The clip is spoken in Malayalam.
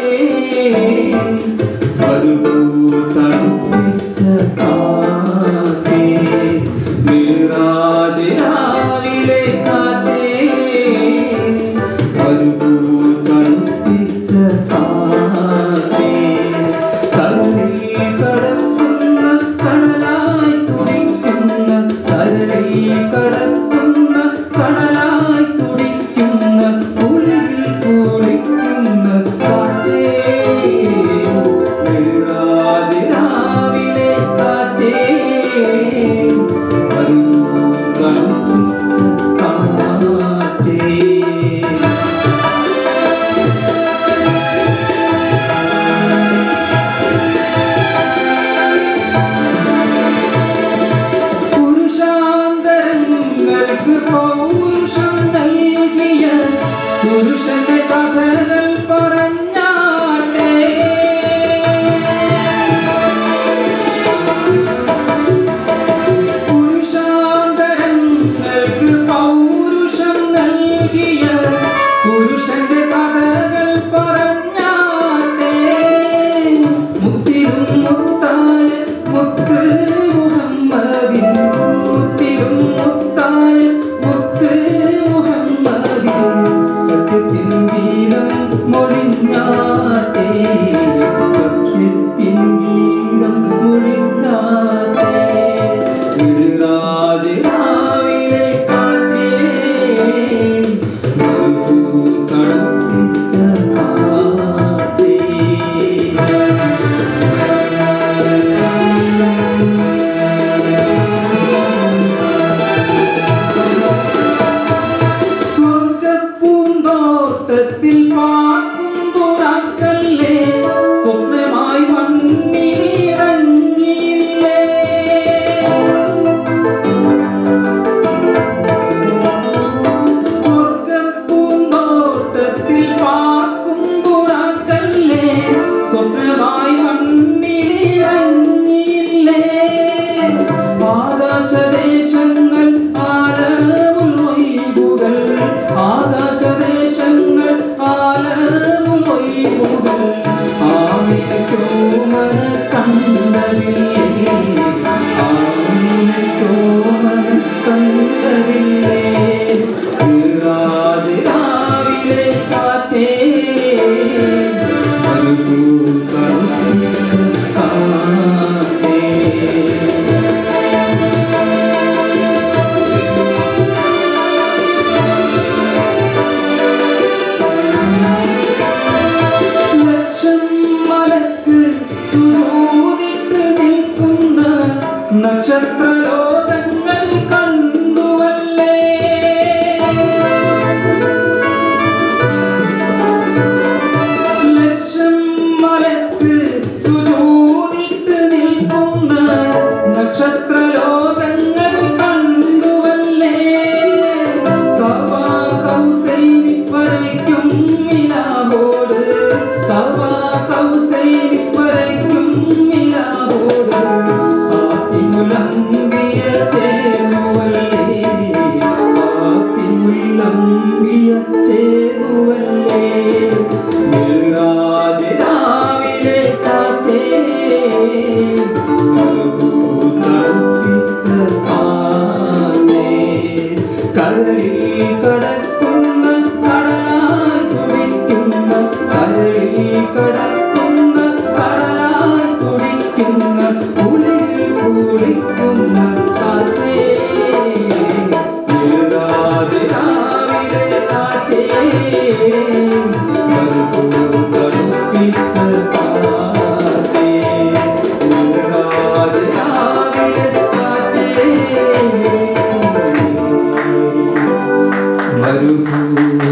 Yeah. I'm not going. കടൽ കടക്കുന്ന കടലാൽ കുടിക്കുന്ന കരയിൽ കടൽ Sarupu